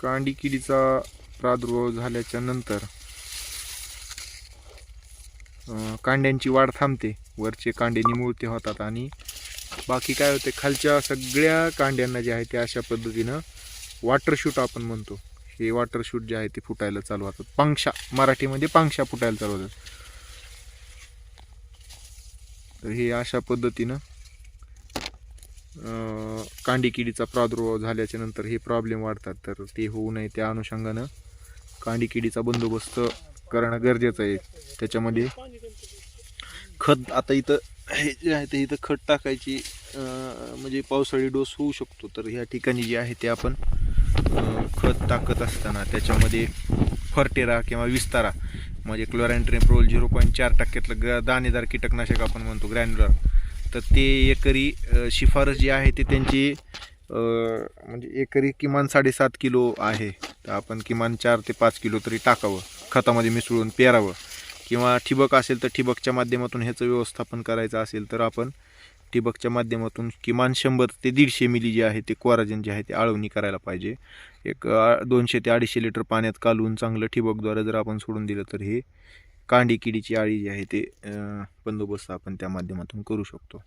कांडी किडीचा प्रादुर्भाव झाल्याच्यानंतर कांड्यांची वाढ थांबते. वरचे कांडे निमुळते होतात आणि बाकी काय होते? खालच्या सगळ्या कांड्यांना जे आहे ते अशा पद्धतीनं वॉटरशूट आपण म्हणतो. हे वॉटरशूट जे आहे ते फुटायला चालू होतात. पांक्षा मराठीमध्ये पांक्षा फुटायला चालू होतात. तर हे अशा पद्धतीनं कांडी किडीचा प्रादुर्भाव झाल्याच्यानंतर हे प्रॉब्लेम वाढतात. तर ते होऊ नये त्या अनुषंगानं कांडी किडीचा बंदोबस्त करणं गरजेचं आहे. त्याच्यामध्ये खत आता इथं हे जे आहे ते इथं खत टाकायची म्हणजे पावसाळी डोस होऊ शकतो. तर ह्या ठिकाणी जे आहे ते आपण खत टाकत असताना त्याच्यामध्ये फर्टेरा किंवा विस्तारा म्हणजे क्लोरॅन्ट्रेप्रोल झिरो पॉईंट चार टक्क्यातलं ग दाणेदार कीटकनाशक आपण म्हणतो ग्रॅन्युलर तर ते एकरी शिफारस जी आहे ती त्यांची म्हणजे एकरी किमान साडेसात किलो आहे. तर आपण किमान चार ते पाच किलो तरी टाकावं. खतामध्ये मिसळून पेरावं. किंवा ठिबक असेल तर ठिबकच्या माध्यमातून ह्याचं व्यवस्थापन करायचं असेल तर आपण ठिबकच्या माध्यमातून किमान शंभर ते दीडशे मिली जे आहे ते कोराजन जे आहे ते आळवणी करायला पाहिजे. एक दोनशे ते अडीचशे लिटर पाण्यात कालवून चांगलं ठिबकद्वारे जर आपण सोडून दिलं तर हे कांडी किडीची आळी जी आहे ते बंदोबस्त आपण त्या माध्यमातून करू शकतो.